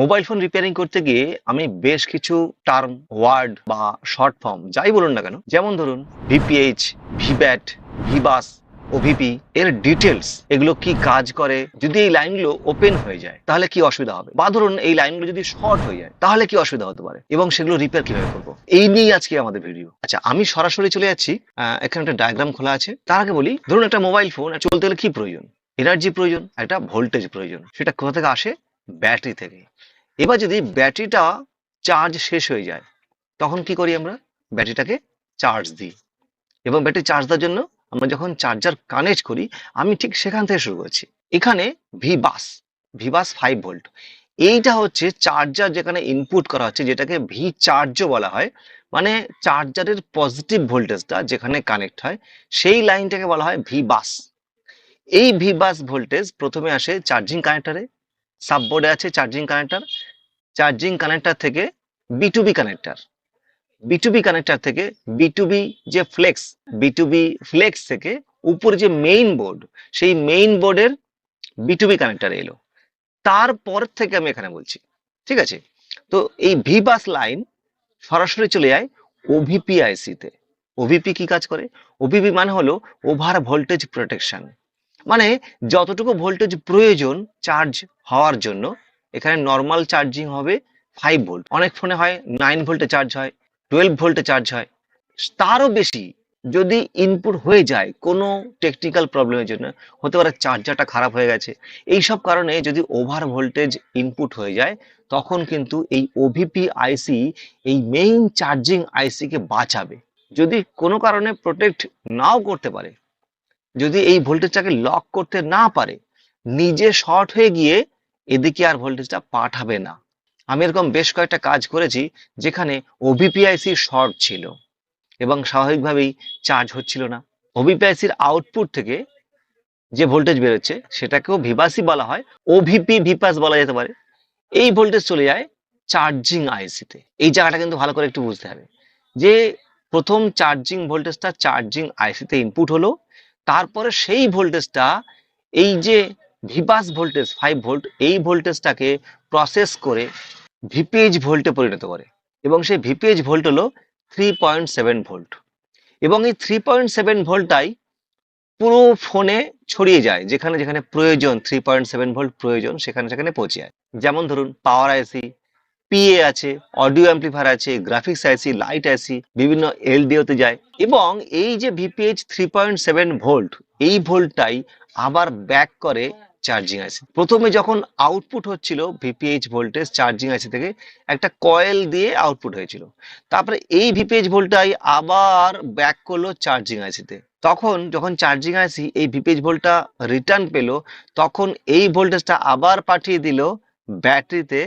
Mobile phone repairing করতে গিয়ে আমি বেশ কিছু টার্ম ওয়ার্ড বা শর্ট ফর্ম যাই বলুন না কেন, যেমন ধরুন ভিপিএইচ ভিব্যাট ভিবাস ওভিপি এর ডিটেলস এগুলো কি কাজ করে? যদি এই লাইনগুলো ওপেন হয়ে যায়, তাহলে কি অসুবিধা হবে? বা ধরুন এই লাইনগুলো যদি শর্ট হয়ে যায়, তাহলে কি অসুবিধা হতে পারে? এবং সেগুলো রিপেয়ার কীভাবে করব? এই নিয়ে আজকে আমাদের ভিডিও আচ্ছা আমি সরাসরি চলে যাচ্ছি এখানে একটা ডায়াগ্রাম খোলা আছে। তার আগে বলি, ধরুন একটা মোবাইল ফোন চলতে গেলে কি প্রয়োজন? এনার্জি প্রয়োজন একটা ভোল্টেজ প্রয়োজন। সেটা কোথা থেকে আসে? ব্যাটারি থেকে। এবার যদি ব্যাটারিটা চার্জ শেষ হয়ে যায়, তখন কি করি আমরা? ব্যাটারিটাকে চার্জ দিই। এবং ব্যাটারি চার্জ দেওয়ার জন্য আমরা যখন চার্জার কানেক্ট করি, আমি ঠিক সেখান থেকে শুরু করছি। এখানে V bus V bus five volt এইটা হচ্ছে চার্জার যেখানে ইনপুট করা হচ্ছে, যেটাকে ভি চার্জও বলা হয়। মানে চার্জারের পজিটিভ ভোল্টেজটা যেখানে কানেক্ট হয়, সেই লাইনটাকে বলা হয় ভি বাস এই ভি বাস ভোল্টেজ প্রথমে আসে চার্জিং কানেক্টরে সাববোর্ডে আছে চার্জিং কানেক্টর চার্জিং কানেক্টর থেকে B to B connector. B to B connector থেকে বি টু বি যে flex B to B flex থেকে উপরে যে মেইন বোর্ড সেই মেইন বোর্ডের বি টু বি কানেক্টর এলো। তারপর থেকে আমি এখানে বলছি, ঠিক আছে? তো এই ভি বাস লাইন সরাসরি চলে যায় ওভিপি আইসিতে ওভিপি কি কাজ করে? ওভিপি মানে হলো ওভার ভোল্টেজ প্রোটেকশন মানে যতটুকু ভোল্টেজ প্রয়োজন চার্জ হওয়ার জন্য এখানে নর্মাল চার্জিং হবে ফাইভ ভোল্ট অনেক ফোনে হয় নাইন ভোল্টে চার্জ হয় টুয়েলভ ভোল্টে চার্জ হয়। তারও বেশি যদি ইনপুট হয়ে যায়, কোনো টেকনিক্যাল প্রবলেমের জন্য, হতে পারে চার্জারটা খারাপ হয়ে গেছে। এই সব কারণে যদি ওভার ভোল্টেজ ইনপুট হয়ে যায়, তখন কিন্তু এই ওভিপি আইসি এই মেইন চার্জিং আইসিকে বাঁচাবে। যদি কোনো কারণে প্রোটেক্ট নাও করতে পারে, যদি এই ভোল্টেজটাকে লক করতে না পারে, নিজে শর্ট হয়ে গিয়ে এদিকে আর ভোল্টেজটা পাঠাবে না। আমি এরকম বেশ কয়েকটা কাজ করেছি, যেখানে ওবিপিআইসি শর্ট ছিল এবং স্বাভাবিকভাবেই চার্জ হচ্ছিল না। ওবিপিআইসির আউটপুট থেকে যে ভোল্টেজ বেরোচ্ছে, সেটাকেও ভিবাসি বলা হয় ওভিপি ভিপাস বলা যেতে পারে। এই ভোল্টেজ চলে যায় চার্জিং আইসিতে এই জায়গাটা কিন্তু ভালো করে একটু বুঝতে হবে। যে প্রথম চার্জিং ভোল্টেজটা চার্জিং আইসিতে ইনপুট হলো, তারপরে সেই ভোল্টেজটা এই যে ভিপাস ভোল্টেজ ফাইভ ভোল্ট এই ভোল্টেজটাকে প্রসেস করে ভিপিএইচ ভোল্টে পরিণত করে। এবং সেই ভিপিএইচ ভোল্ট হলো থ্রি পয়েন্ট সেভেন ভোল্ট এবং এই থ্রি পয়েন্ট সেভেন ভোল্টটাই পুরো ফোনে ছড়িয়ে যায়, যেখানে যেখানে প্রয়োজন থ্রি পয়েন্ট সেভেন ভোল্ট প্রয়োজন, সেখানে সেখানে পৌঁছে যায়। যেমন ধরুন পাওয়ার আইসি পিএ আছে অডিও অ্যাম্পলিফায়ার আছে গ্রাফিক্স আইসি লাইট আইসি বিভিন্ন এলডিওতে যায়। এবং এই যে VPH three point seven volt এই ভোল্টটাই আবার ব্যাক করে চার্জিং আইসি প্রথমে যখন আউটপুট হচ্ছিল ভিপিএইচ ভোল্টেজ চার্জিং আইসি থেকে একটা কয়েল দিয়ে আউটপুট হয়েছিল। তারপরে এই ভিপিএইচ ভোল্টটাই আবার ব্যাক করল চার্জিং আইসিতে তখন যখন চার্জিং আইসি এই ভিপিএইচ ভোল্টটা রিটার্ন পেল, তখন এই ভোল্টেজটা আবার পাঠিয়ে দিল ব্যাটারিতে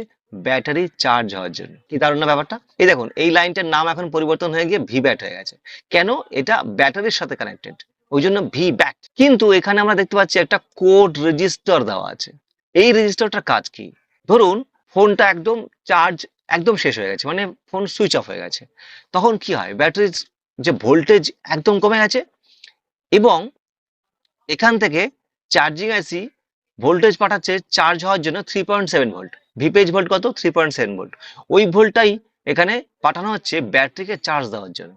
ব্যাটারি চার্জ হওয়ার জন্য। কি দারুণ না ব্যাপারটা? এই দেখুন, এই লাইনটার নাম এখন পরিবর্তন হয়ে গিয়ে ভি ব্যাট হয়ে গেছে। কেন? এটা ব্যাটারির সাথে কানেক্টেড ওই জন্য ভি ব্যাট কিন্তু এখানে আমরা দেখতে পাচ্ছি একটা কোড রেজিস্টার দেওয়া আছে। এই রেজিস্টারটার কাজ কি? ধরুন ফোনটা একদম চার্জ একদম শেষ হয়ে গেছে মানে ফোন সুইচ অফ হয়ে গেছে। তখন কি হয়? ব্যাটারির যে ভোল্টেজ একদম কমে গেছে এবং এখান থেকে চার্জিং আইসি ভোল্টেজ পাঠাচ্ছে চার্জ হওয়ার জন্য three point seven volt VPH volt কত? থ্রি পয়েন্ট সেভেন ভোল্ট ওই ভোল্টটাই এখানে পাঠানো হচ্ছে ব্যাটারিকে চার্জ দেওয়ার জন্য।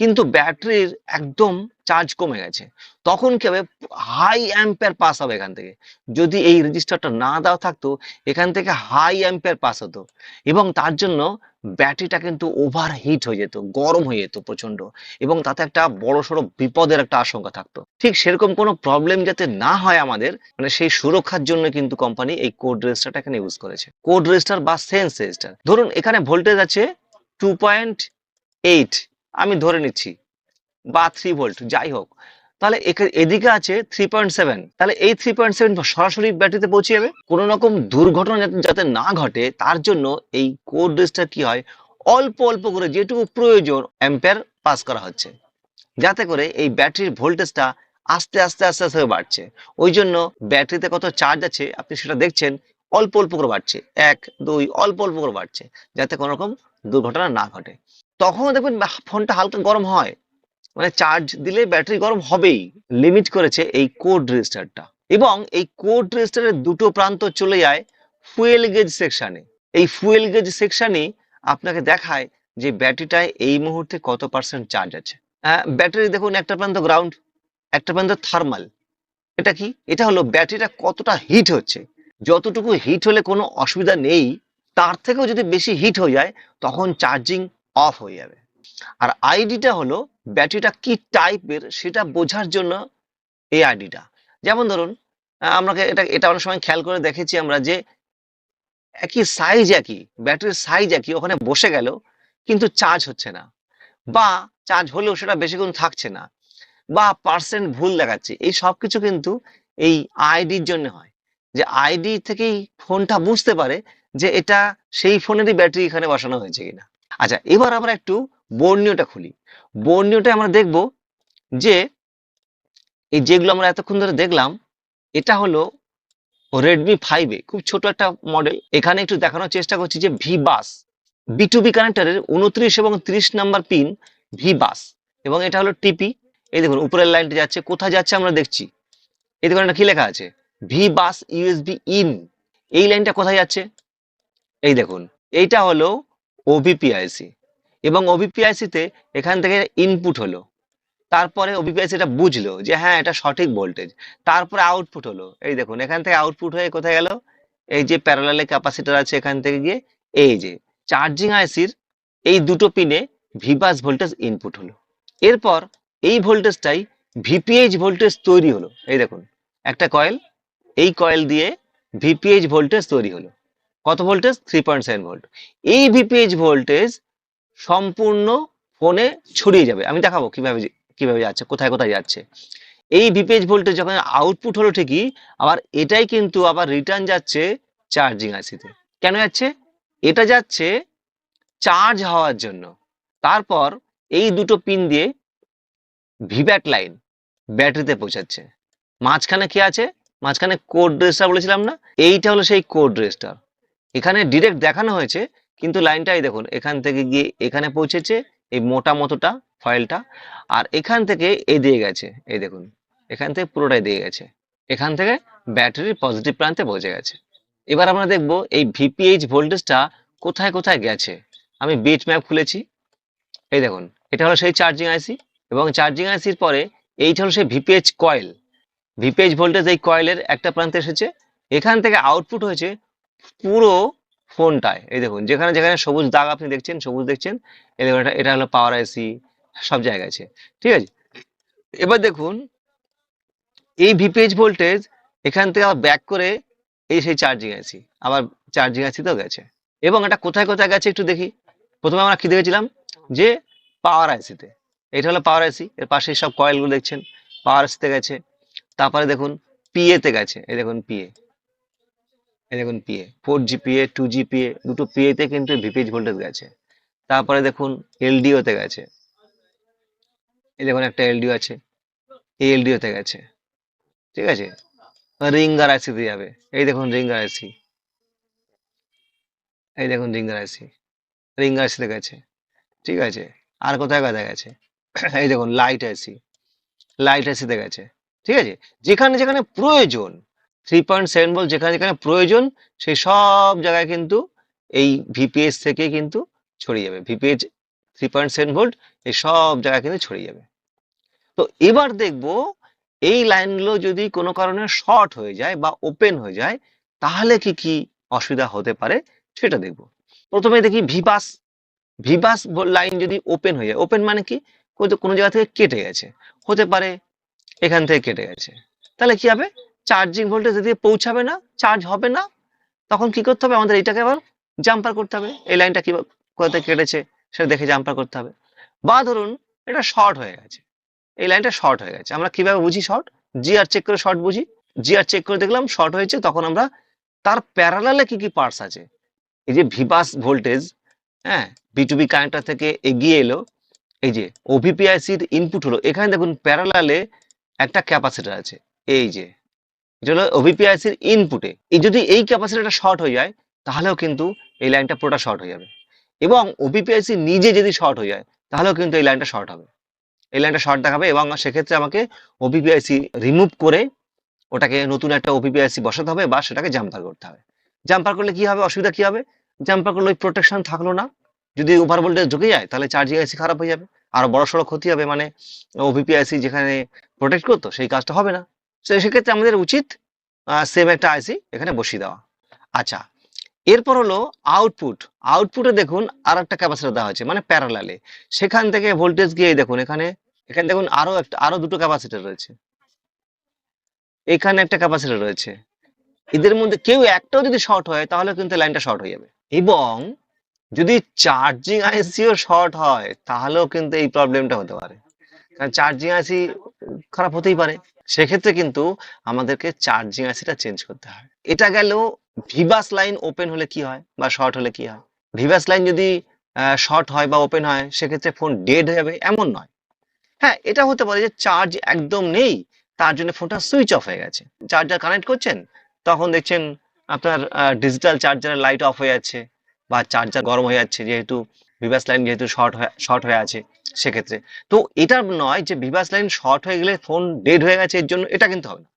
কিন্তু ব্যাটারির একদম চার্জ কমে গেছে। তখন কি হবে? হাই অ্যাম্পের পাস হবে এখান থেকে। যদি এই রেজিস্টারটা না দেওয়া থাকতো, এখান থেকে হাই অ্যাম্পের পাস হতো। এবং তার জন্য ব্যাটারিটা কিন্তু ওভার হিট হয়ে যেত, গরম হয়ে যেত প্রচণ্ড এবং তাতে একটা বড় সড়ো বিপদের একটা আশঙ্কা থাকতো। ঠিক সেরকম কোনো প্রবলেম যাতে না হয় আমাদের মানে সেই সুরক্ষার জন্য কিন্তু কোম্পানি এই কোড রেজিস্টারটা এখানে ইউজ করেছে। কোড রেজিস্টার বা সেন্স রেজিস্টার ধরুন, এখানে ভোল্টেজ আছে টু পয়েন্ট এইট আমি ধরে নিচ্ছি, বা থ্রি ভোল্ট যাই হোক। তাহলে এদিকে আছে থ্রি পয়েন্ট সেভেন তাহলে এই থ্রি পয়েন্ট সেভেন সরাসরি ব্যাটারিতে পৌঁছে যাবে। কোনো রকম দুর্ঘটনা যাতে- না ঘটে, তার জন্য এই কোড রেজিস্টার কি হয়? অল্প অল্প করে যেটুকু প্রয়োজন অ্যাম্পেয়ার পাস করা হচ্ছে। যাতে করে এই ব্যাটারির ভোল্টেজটা আস্তে আস্তে আস্তে আস্তে বাড়ছে। ওই জন্য ব্যাটারিতে কত চার্জ আছে, আপনি সেটা দেখছেন, অল্প অল্প করে বাড়ছে। এক, দুই, অল্প অল্প করে বাড়ছে, যাতে কোনো রকম দুর্ঘটনা না ঘটে। তখনও দেখবেন ফোনটা হালকা গরম হয়। মানে চার্জ দিলে ব্যাটারি গরম হবেই। লিমিট করেছে এই কোড রেজিস্টারটা এবং এই কোড রেজিস্টারের দুটো প্রান্ত চলে যায় ফুয়েল গেজ সেকশনে এই ফুয়েল গেজ সেকশনই আপনাকে দেখায় যে ব্যাটারিটায় এই মুহূর্তে কত পার্সেন্ট চার্জ আছে। ব্যাটারি দেখুন একটা প্রান্ত গ্রাউন্ড একটা প্রান্ত থার্মাল এটা কি? এটা হলো ব্যাটারিটা কতটা হিট হচ্ছে। যতটুকু হিট হলে কোনো অসুবিধা নেই, তার থেকেও যদি বেশি হিট হয়ে যায়, তখন চার্জিং অফ হয়ে যাবে। আর আইডিটা হলো ব্যাটারিটা কি টাইপের সেটা বোঝার জন্য এই আইডিটা যেমন ধরুন আমাকে এটা এটা অনেক সময় খেয়াল করে দেখেছি আমরা যে একই সাইজ একই ব্যাটারির সাইজ একই, ওখানে বসে গেল, কিন্তু চার্জ হচ্ছে না। বা চার্জ হলেও সেটা বেশিক্ষণ থাকছে না। বা পার্সেন্ট ভুল দেখাচ্ছে। এই সব কিছু কিন্তু এই আইডির জন্য হয়। যে আইডি থেকেই ফোনটা বুঝতে পারে যে এটা সেই ফোনেরই ব্যাটারি এখানে বসানো হয়েছে কিনা। আচ্ছা এবার আমরা একটু বর্ণীয়টা খুলি। বর্ণীয়টা আমরা দেখব যে, এই যেগুলো আমরা এতক্ষণ ধরে দেখলাম, এটা হলো রেডমি ফাইভে খুব ছোট একটা মডেল এখানে একটু দেখানোর চেষ্টা করছি যে V bus B to B কানেক্টরের উনত্রিশ এবং ত্রিশ নাম্বার পিন ভি বাস এবং এটা হলো টিপি এই দেখুন, উপরের লাইনটা যাচ্ছে, কোথায় যাচ্ছে আমরা দেখছি। এই দেখুন এটা কি লেখা আছে? ভি বাস ইউএসবি ইন এই লাইনটা কোথায় যাচ্ছে? এই দেখুন, এইটা হলো ওবিপিআইসি এবং ওবিপিআইসি তে এখান থেকে ইনপুট হলো। তারপরে ওবিপিআইসি এটা বুঝলো যে হ্যাঁ এটা সঠিক ভোল্টেজ তারপরে আউটপুট হলো। এই দেখুন, এখান থেকে আউটপুট হয়ে কোথায় গেল? এই যে প্যারালালে ক্যাপাসিটার আছে এখান থেকে গিয়ে, এই যে চার্জিং আইসির এই দুটো পিনে ভিবাস ভোল্টেজ ইনপুট হলো। এরপর এই ভোল্টেজটাই ভিপিএইচ ভোল্টেজ তৈরি হলো। এই দেখুন, একটা কয়েল এই কয়েল দিয়ে ভিপিএইচ ভোল্টেজ তৈরি হলো। কত voltage three point seven volt এই ভিপিএইচ ভোল্টেজ সম্পূর্ণ ফোনে ছড়িয়ে যাবে। আমি দেখাবো কীভাবে কীভাবে যাচ্ছে, কোথায় কোথায় যাচ্ছে। এই ভিপিএইচ ভোল্টেজ যখন আউটপুট হলো ঠিকই, আবার এটাই কিন্তু আবার রিটার্ন যাচ্ছে চার্জিং আইসিতে কেন যাচ্ছে? এটা যাচ্ছে চার্জ হওয়ার জন্য। তারপর এই দুটো পিন দিয়ে ভিব্যাট লাইন ব্যাটারিতে পৌঁছাচ্ছে। মাঝখানে কি আছে? মাঝখানে কোড রেজিস্টার বলেছিলাম না? এইটা হলো সেই কোড রেজিস্টার এখানে ডিরেক্ট দেখানো হয়েছে, কিন্তু লাইনটাই দেখুন, এখান থেকে গিয়ে এখানে পৌঁছেছে এই মোটা মতোটা ফয়েলটা আর এখান থেকে এই দিয়ে গেছে, এই দেখুন, এখান থেকে পুরোটাই দিয়ে গেছে, এখান থেকে ব্যাটারির পজিটিভ প্রান্তে পৌঁছে গেছে। এবার আমরা দেখব এই ভিপিএইচ ভোল্টেজটা কোথায় কোথায় গেছে। আমি বিট ম্যাপ খুলেছি, এই দেখুন, এটা হলো সেই চার্জিং আইসি এবং চার্জিং আইসির পরে এইটা হলো সেই ভিপিএইচ কয়েল ভিপিএইচ ভোল্টেজ এই কয়েলের একটা প্রান্তে এসেছে, এখান থেকে আউটপুট হয়েছে পুরো ফোনটায়। এই দেখুন, যেখানে যেখানে সবুজ দাগ আপনি দেখছেন, সবুজ দেখছেন, এই দেখুন এটা- এটা হলো পাওয়ার আইসি সব জায়গায় আছে। ঠিক আছে? এবার দেখুন, এই ভিপিএইচ ভোল্টেজ এখান থেকে আবার ব্যাক করে এই সেই চার্জিং আইসি আবার চার্জিং আইসিতেও গেছে। এবং এটা কোথায় কোথায় গেছে একটু দেখি। প্রথমে আমরা কি দেখেছিলাম? যে পাওয়ার আইসিতে এটা হলো পাওয়ার আইসি এর পাশে সব কয়েলগুলো দেখছেন পাওয়ার আইসিতে গেছে। তারপরে দেখুন পিএ তে গেছে, এই দেখুন পিএ দেখুন PA four GPA two GPA দুটো পিএ তে কিন্তু ভিপিএইচ ভোল্টেজ গেছে। তারপরে দেখুন এলডিও তে গেছে। এই দেখুন একটা এলডিও আছে। এই এলডিও তে গেছে। ঠিক আছে? রিঙ্গার আইসি দিয়ে যাবে। এই দেখুন রিঙ্গার আইসি এই দেখুন রিঙ্গার আইসি রিঙ্গার আইসিতে গেছে। ঠিক আছে? আর কোথায় কোথায় গেছে? এই দেখুন লাইট আইসি লাইট আইসিতে গেছে। ঠিক আছে? যেখানে যেখানে প্রয়োজন থ্রি পয়েন্ট সেভেন ভোল্ট যেখানে যেখানে প্রয়োজন, সেই সব জায়গায় কিন্তু এই ভিপিএস থেকে কিন্তু ছড়িয়ে যাবে। VPS three point seven volt এই সব জায়গায় কিন্তু ছড়িয়ে যাবে। তো এবার দেখব এই লাইনগুলো যদি কোনো কারণে শর্ট হয়ে যায় বা ওপেন হয়ে যায়, তাহলে কি কি অসুবিধা হতে পারে সেটা দেখব। প্রথমে দেখি ভিবাস ভিবাস লাইন যদি ওপেন হয়ে যায় ওপেন মানে কি? কোনো জায়গা থেকে কেটে গেছে। হতে পারে এখান থেকে কেটে গেছে। তাহলে কি হবে? চার্জিং ভোল্টেজ এদিকে পৌঁছাবে না চার্জ হবে না, তখন কি করতে হবে? আমাদের এটাকে আবার জাম্পার করতে হবে। এই লাইনটা কি কেটেছে সেটা দেখে জাম্পার করতে হবে। বা ধরুন, এটা শর্ট হয়ে গেছে। এই লাইনটা শর্ট হয়ে গেছে। আমরা কীভাবে বুঝি শর্ট জি আর চেক করে শর্ট বুঝি। জি আর চেক করে দেখলাম শর্ট হয়েছে, তখন আমরা তার প্যারালালে কি কি পার্টস আছে? এই যে ভিবাস ভোল্টেজ হ্যাঁ বিটুবি কানেক্টর থেকে এগিয়ে এলো। এই যে ওভিপিআইসির ইনপুট হলো। এখানে দেখুন প্যারালালে একটা ক্যাপাসিটার আছে। এই যে এটা হলো ইনপুটে এই যদি এই ক্যাপাসিটরটা শর্ট হয়ে যায়, তাহলেও কিন্তু এই লাইনটা পুরোটা শর্ট হয়ে যাবে। এবং ওভিপিআইসি নিজে যদি শর্ট হয়ে যায়, তাহলেও কিন্তু এই লাইনটা শর্ট হবে। এই লাইনটা শর্ট দেখাবে এবং সেক্ষেত্রে আমাকে ওভিপিআইসি রিমুভ করে ওটাকে নতুন একটা ওপিপিআইসি বসাতে হবে বা সেটাকে জাম্পার করতে হবে। জাম্পার করলে কি হবে? অসুবিধা কি হবে? জাম্পার করলে ওই প্রোটেকশন থাকল না। যদি ওভার ভোল্টেজ ঢুকে যায়, তাহলে চার্জিং আইসি খারাপ হয়ে যাবে। আর বড় সড়ো ক্ষতি হবে। মানে ওভিপি আইসি যেখানে প্রোটেক্ট করতো, সেই কাজটা হবে না। তো সেক্ষেত্রে আমাদের উচিত সেম একটা আইসি এখানে বসিয়ে দেওয়া। আচ্ছা এরপর হলো আউটপুট আউটপুটে দেখুন আর একটা ক্যাপাসিটার দেওয়া হয়েছে মানে প্যারালালে সেখান থেকে ভোল্টেজ গিয়ে দেখুন, এখানে এখানে দেখুন আরও একটা, আরও দুটো ক্যাপাসিটার রয়েছে। এখানে একটা ক্যাপাসিটার রয়েছে। এদের মধ্যে কেউ একটাও যদি শর্ট হয়, তাহলে কিন্তু লাইনটা শর্ট হয়ে যাবে। এবং যদি চার্জিং আইসিও শর্ট হয়, তাহলেও কিন্তু এই প্রবলেমটা হতে পারে। কারণ চার্জিং আইসি খারাপ হতেই পারে। সেক্ষেত্রে কিন্তু আমাদেরকে চার্জিং আইসিটা চেঞ্জ করতে হয়। এটা গেল ভিভাস লাইন ওপেন হলে কি হয় বা শর্ট হলে কি হয়? ভিভাস লাইন যদি শর্ট হয় বা ওপেন হয়, সেক্ষেত্রে ফোন ডেড হয়ে যাবে, এমন নয়। হ্যাঁ এটা হতে পারে যে চার্জ একদম নেই, তার জন্য ফোনটা সুইচ অফ হয়ে গেছে। চার্জার কানেক্ট করছেন, তখন দেখছেন আপনার ডিজিটাল চার্জারের লাইট অফ হয়ে যাচ্ছে বা চার্জার গরম হয়ে যাচ্ছে, যেহেতু ভিভাস লাইন যেহেতু শর্ট হয়ে শর্ট হয়ে আছে। সেক্ষেত্রে। তো এটা নয় যে ভিভাস লাইন শর্ট হয়ে গেলে ফোন ডেড হয়ে গেছে, এর জন্য এটা কিন্তু হবে না।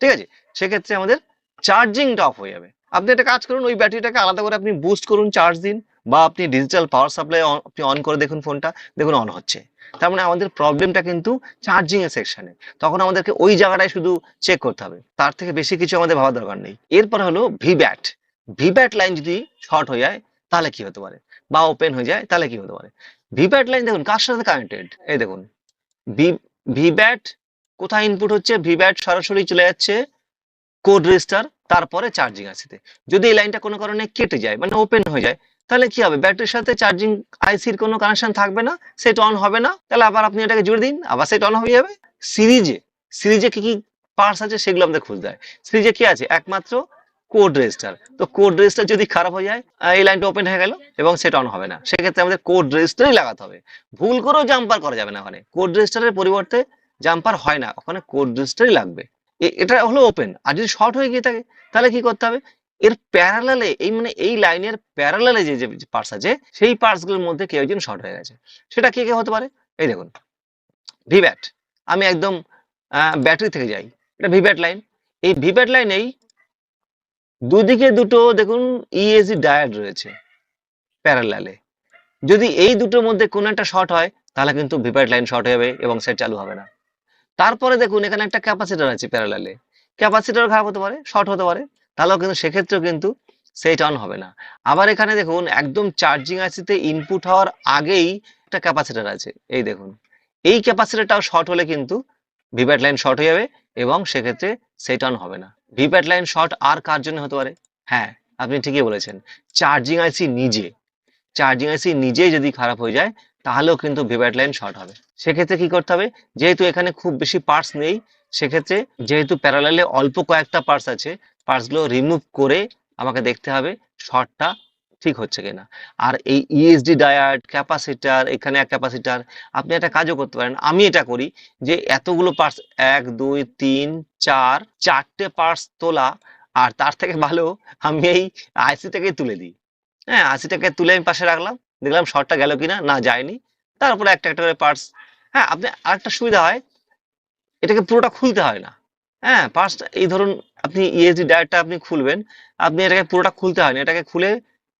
ঠিক আছে? সেক্ষেত্রে আমাদের চার্জিংটা অফ হয়ে যাবে। আপনি একটা কাজ করুন, ওই ব্যাটারিটাকে আলাদা করে আপনি বুস্ট করুন চার্জ দিন বা আপনি ডিজিটাল পাওয়ার সাপ্লাই আপনি অন করে দেখুন ফোনটা দেখুন অন হচ্ছে। তার মানে আমাদের প্রবলেমটা কিন্তু চার্জিং এর সেকশনে তখন আমাদেরকে ওই জায়গাটায় শুধু চেক করতে হবে। তার থেকে বেশি কিছু আমাদের ভাবা দরকার নেই। এরপর হলো ভিব্যাট ভিব্যাট লাইন যদি শর্ট হয়ে যায়, তাহলে কি হতে পারে? বা ওপেন হয়ে যায়, তাহলে কি হতে পারে? ভিব্যাট লাইন দেখুন, কার সাথে কানেক্টেড এই দেখুন ভিব্যাট কোথায় ইনপুট হচ্ছে? ভিব্যাট সরাসরি চলে যাচ্ছে কোড রেজিস্টার তারপরে চার্জিং আসিতে যদি এই লাইনটা কোনো কারণে কেটে যায় মানে ওপেন হয়ে যায়, তাহলে কি হবে? ব্যাটারির সাথে চার্জিং আইসির কোনো কানেকশন থাকবে না সেট অন হবে না, তাহলে আবার আপনি এটাকে জুড়ে দিন, আবার সেট অন হয়ে যাবে। সিরিজে সিরিজে কি কি পার্টস আছে সেগুলো আমাদের খুঁজতে হয়। সিরিজে কি আছে? একমাত্র কোড রেজিস্টার তো কোড রেজিস্টার যদি খারাপ হয়ে যায় এই লাইনটা ওপেন হয়ে গেল এবং সেট অন হবে না। সেক্ষেত্রে আমাদের কোড রেজিস্টারই লাগাতে হবে। ভুল করেও জাম্পার করা যাবে না ওখানে। কোড রেজিস্টারের পরিবর্তে জাম্পার হয় না। ওখানে কোড রেজিস্টারই লাগবে। এটা হলো ওপেন আর যদি শর্ট হয়ে গিয়ে থাকে, তাহলে কি করতে হবে? এর প্যারালালে এই মানে এই লাইনের প্যারালালে যে যে পার্টস আছে, সেই পার্টসগুলোর মধ্যে কেউ একজন শর্ট হয়ে গেছে। সেটা কে কে হতে পারে? এই দেখুন। ভিব্যাট আমি একদম ব্যাটারি থেকে যাই। এটা ভিব্যাট লাইন এই ভিব্যাট লাইনেই দুদিকে দুটো, দেখুন ইএসি ডায়াড রয়েছে প্যারালালে যদি এই দুটোর মধ্যে কোনো একটা শর্ট হয়, তাহলে কিন্তু ভিব্যাট লাইন শর্ট যাবে এবং সেট চালু হবে না। তারপরে দেখুন, এখানে একটা ক্যাপাসিটার আছে প্যারালালে ক্যাপাসিটার খারাপ হতে পারে শর্ট হতে পারে, তাহলেও কিন্তু সেক্ষেত্রেও কিন্তু সেট অন হবে না। আবার এখানে দেখুন, একদম চার্জিং আইসিতে ইনপুট হওয়ার আগেই একটা ক্যাপাসিটার আছে। এই দেখুন, এই ক্যাপাসিটরটাও শর্ট হলে কিন্তু ভিপ্যাট লাইন শর্ট হয়ে যাবে এবং সেক্ষেত্রে সেট অন হবে না। ভিপ্যাট লাইন শর্ট আর কার জন্য হতে পারে? হ্যাঁ আপনি ঠিকই বলেছেন। চার্জিং আইসি নিজে। চার্জিং আইসি নিজেই যদি খারাপ হয়ে যায়, তাহলেও কিন্তু ভিপ্যাট লাইন শর্ট হবে। সেক্ষেত্রে কি করতে হবে? যেহেতু এখানে খুব বেশি পার্টস নেই, সেক্ষেত্রে যেহেতু প্যারালালে অল্প কয়েকটা পার্টস আছে পার্টসগুলো রিমুভ করে আমাকে দেখতে হবে শর্টটা ঠিক হচ্ছে কিনা। আর এই E ইএসডি ডায়াড ক্যাপাসিটার এখানে এক ক্যাপাসিটার আপনি একটা কাজও করতে পারেন। আমি এটা করি যে এতগুলো পার্টস এক, দুই, তিন, চার, চারটে পার্টস তোলা, আর তার থেকে ভালো আমি এই আইসি থেকে তুলে দিই। হ্যাঁ আইসিটাকে তুলে আমি পাশে রাখলাম, দেখলাম শর্টটা গেল কিনা, না যায়নি। তারপরে একটা একটা করে পার্টস হ্যাঁ আপনি আরেকটা সুবিধা হয়, এটাকে পুরোটা খুলতে হয় না। হ্যাঁ পার্টসটা এই ধরুন, আপনি ইএসডি ডায়ারটা আপনি খুলবেন, আপনি এটাকে পুরোটা খুলতে হয় না এটাকে খুলে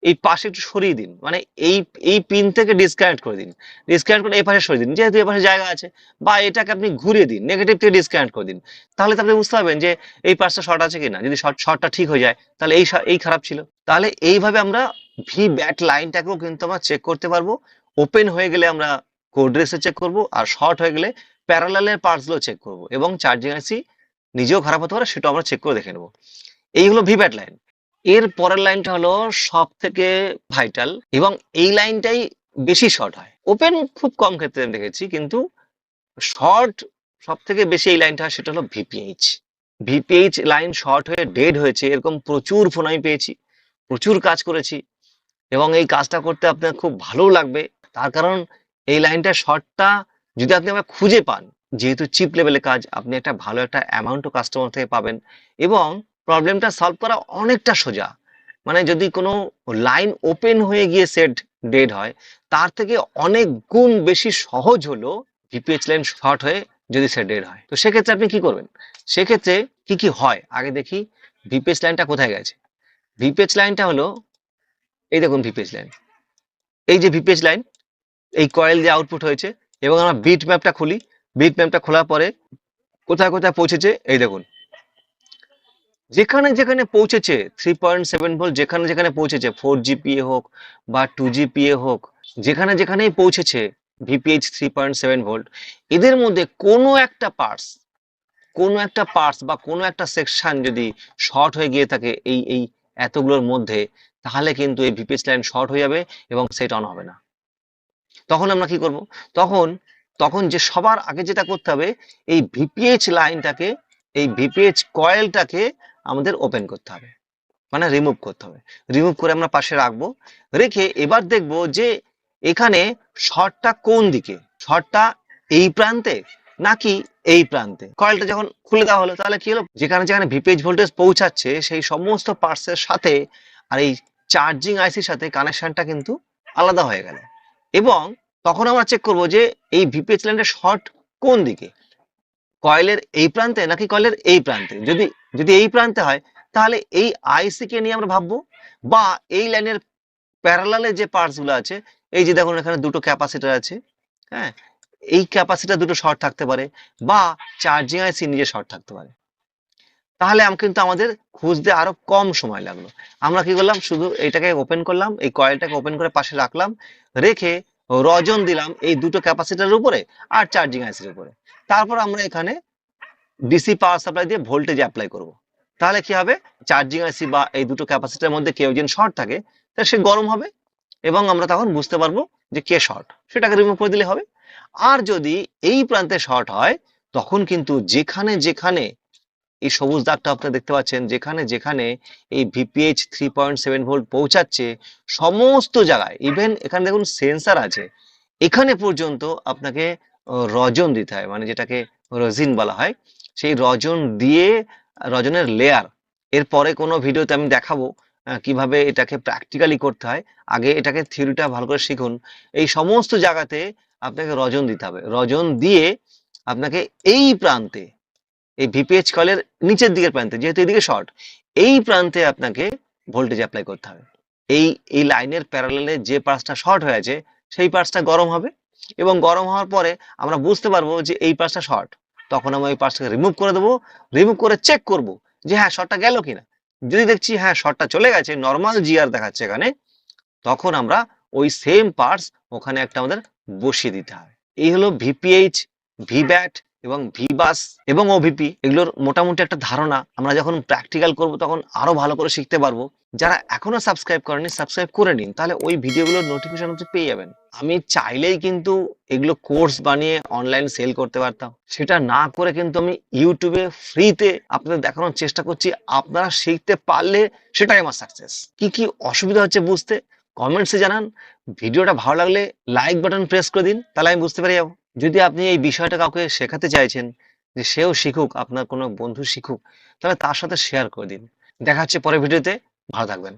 এই পাশে একটু সরিয়ে দিন। মানে এই এই পিন থেকে ডিসকানেক্ট করে দিন। ডিসকানেক্ট করে এই পাশে সরিয়ে দিন। যেহেতু এই পাশে জায়গা আছে, বা এটাকে আপনি ঘুরিয়ে দিন নেগেটিভ থেকে ডিসকানেক্ট করে দিন। তাহলে আপনি বুঝতে পারবেন যে এই পাশটা শর্ট আছে কিনা। যদি শর্ট শর্টটা ঠিক হয়ে যায়, তাহলে এই এই খারাপ ছিল। তাহলে এইভাবে আমরা ভি ব্যাট লাইনটাকেও কিন্তু আমরা চেক করতে পারব। ওপেন হয়ে গেলে আমরা কোড রেসে চেক করব, আর শর্ট হয়ে গেলে প্যারালালের পার্টসগুলো চেক করব। এবং চার্জিং আইসি নিজেও খারাপ হতে পারে, সেটাও আমরা চেক করে দেখে নেব। এই হলো ভি ব্যাট লাইন এর পরের লাইনটা হলো সব থেকে ভাইটাল এবং এই লাইনটাই বেশি শর্ট হয়। ওপেন খুব কম ক্ষেত্রে আমি দেখেছি, কিন্তু শর্ট সব থেকে বেশি এই লাইনটা হয়, সেটা হলো ভিপিএইচ ভিপিএইচ লাইন শর্ট হয়ে ডেড হয়েছে, এরকম প্রচুর ফোন আমি পেয়েছি, প্রচুর কাজ করেছি, এবং এই কাজটা করতে আপনার খুব ভালো লাগবে। তার কারণ এই লাইনটা শর্টটা যদি আপনি আবার খুঁজে পান, যেহেতু চিপ লেভেলের কাজ, আপনি একটা ভালো একটা অ্যামাউন্টও কাস্টমার থেকে পাবেন, এবং প্রবলেমটা সলভ করা অনেকটা সোজা। মানে যদি কোনো লাইন ওপেন হয়ে গিয়ে সেট ডেড হয়, তার থেকে অনেক গুণ বেশি সহজ হলো ভিপিএইচ লাইন শর্ট হয়ে যদি সেট ডেড হয়। তো সেক্ষেত্রে আপনি কি করবেন? সেক্ষেত্রে কি কি হয়? আগে দেখি ভিপিএইচ লাইনটা কোথায় গেছে? ভিপিএইচ লাইনটা হলো, এই দেখুন ভিপিএইচ লাইন এই যে ভিপিএইচ লাইন এই কয়েল যে আউটপুট হয়েছে, এবং আমরা বিট ম্যাপটা খুলি। বিট ম্যাপটা খোলার পরে কোথায় কোথায় পৌঁছেছে? এই দেখুন। যেখানে যেখানে পৌঁছেছে থ্রি পয়েন্ট সেভেন ভোল্ট যেখানে যেখানে পৌঁছেছে ফোর জিপিএ হোক বা টু জিপিএ হোক, যেখানে যেখানেই পৌঁছেছে VPH three point seven volt এদের মধ্যে কোনো একটা পার্টস কোনো একটা পার্টস বা কোনো একটা সেকশন যদি শর্ট হয়ে গিয়ে থাকে এই এই এতগুলোর মধ্যে, তাহলে কিন্তু এই ভিপিএইচ লাইন শর্ট হয়ে যাবে এবং সেট অন হবে না। তখন আমরা কি করব? তখন তখন যে সবার আগে যেটা করতে হবে, এই ভিপিএইচ লাইনটাকে এই ভিপিএইচ কয়েলটাকে আমাদের ওপেন করতে হবে। মানে রিমুভ করতে হবে। রিমুভ করে আমরা পাশে রাখব। রেখে এবার দেখব যে এখানে শর্টটা কোন দিকে? শর্টটা এই প্রান্তে নাকি এই প্রান্তে? কয়েলটা যখন খুলে দেওয়া হলো তাহলে কি হলো? যেখানে যেখানে ভিপিএইচ ভোল্টেজ পৌঁছাচ্ছে সেই সমস্ত পার্টসের সাথে আর এই চার্জিং আইসির সাথে কানেকশনটা কিন্তু আলাদা হয়ে গেল। এবং তখন আমরা চেক করব যে এই ভিপিএইচ লাইনটা শর্ট কোন দিকে? কয়েলের এই প্রান্তে নাকি কয়েলের এই প্রান্তে? যদি যদি এই প্রান্তে হয়, তাহলে এই আইসি কে নিয়ে আমরা ভাববো, বা এই লাইনের প্যারালালে যে পার্টসগুলো আছে, এই যে দেখুন এখানে দুটো ক্যাপাসিটার আছে হ্যাঁ? এই ক্যাপাসিটার দুটো শর্ট থাকতে পারে, বা চার্জিং আইসি নিজে শর্ট থাকতে পারে। তাহলে আমি কিন্তু আমাদের খুঁজতে আরও কম সময় লাগল। আমরা কি করলাম? শুধু এটাকে ওপেন করলাম, এই কয়েলটাকে ওপেন করে পাশে রাখলাম, রেখে রজন দিলাম এই দুটো ক্যাপাসিটারের উপরে আর চার্জিং আইসির উপরে। তারপর আমরা এখানে ডিসি পাওয়ার সাপ্লাই দিয়ে ভোল্টেজ অ্যাপ্লাই করব। তাহলে কি হবে? চার্জিং আইসি বা এই দুটো ক্যাপাসিটার মধ্যে কেউ যেন শর্ট থাকে তা সে গরম হবে এবং আমরা তখন বুঝতে পারব যে কে শর্ট সেটাকে রিমুভ করে দিলে হবে। আর যদি এই প্রান্তে শর্ট হয়, তখন কিন্তু যেখানে যেখানে এই সবুজ দাগটা আপনারা দেখতে পাচ্ছেন, যেখানে যেখানে এই VPH three point seven volt পৌঁছাচ্ছে সমস্ত জায়গায়। ইভেন এখানে দেখুন সেন্সার আছে। এখানে পর্যন্ত আপনাকে রজন দিতে হয় মানে যেটাকে রজিন বলা হয়। সেই রজন দিয়ে, রজনের লেয়ার এরপরে কোনো ভিডিওতে আমি দেখাবো কীভাবে এটাকে প্র্যাকটিক্যালি করতে হয়। আগে এটাকে থিওরিটা ভালো করে শিখুন। এই সমস্ত জায়গাতে আপনাকে রজন দিতে হবে। রজন দিয়ে আপনাকে এই প্রান্তে এই ভিপিএইচ কয়েলের নিচের দিকের প্রান্তে, যেহেতু এদিকে শর্ট এই প্রান্তে আপনাকে ভোল্টেজ অ্যাপ্লাই করতে হবে। এই এই লাইনের প্যারালালে যে পার্সটা শর্ট হয়েছে সেই পার্সটা গরম হবে এবং গরম হওয়ার পরে আমরা বুঝতে পারব যে এই পার্সটা শর্ট তখন আমরা ওই পার্সটাকে রিমুভ করে দেবো রিমুভ করে চেক করব যে হ্যাঁ শর্টটা গেল কিনা। যদি দেখছি হ্যাঁ শর্টটা চলে গেছে নর্মাল জিআর দেখাচ্ছে এখানে, তখন আমরা ওই সেম পার্টস ওখানে একটা আমাদের বসিয়ে দিতে হবে এই হলো ভিপিএইচ ভিব্যাট এবং ভিবাস এবং ওভিপি এগুলোর মোটামুটি একটা ধারণা। আমরা যখন প্র্যাকটিক্যাল করব তখন আরও ভালো করে শিখতে পারব। যারা এখনও সাবস্ক্রাইব করেনি সাবস্ক্রাইব করে নিন। তাহলে ওই ভিডিওগুলোর নোটিফিকেশন হচ্ছে পেয়ে যাবেন। আমি চাইলেই কিন্তু এগুলো কোর্স বানিয়ে অনলাইন সেল করতে পারতাম। সেটা না করে কিন্তু আমি ইউটিউবে ফ্রিতে আপনাদের দেখানোর চেষ্টা করছি। আপনারা শিখতে পারলে সেটাই আমার সাকসেস কি কি অসুবিধা হচ্ছে বুঝতে? কমেন্টসে জানান। ভিডিওটা ভালো লাগলে লাইক বাটন প্রেস করে দিন। তাহলে আমি বুঝতে পেরে যাব। যদি আপনি এই বিষয়টা কাউকে শেখাতে চাইছেন যে সেও শিখুক, আপনার কোনো বন্ধু শিখুক, তাহলে তার সাথে শেয়ার করে দিন। দেখা হচ্ছে পরের ভিডিওতে। ভালো থাকবেন।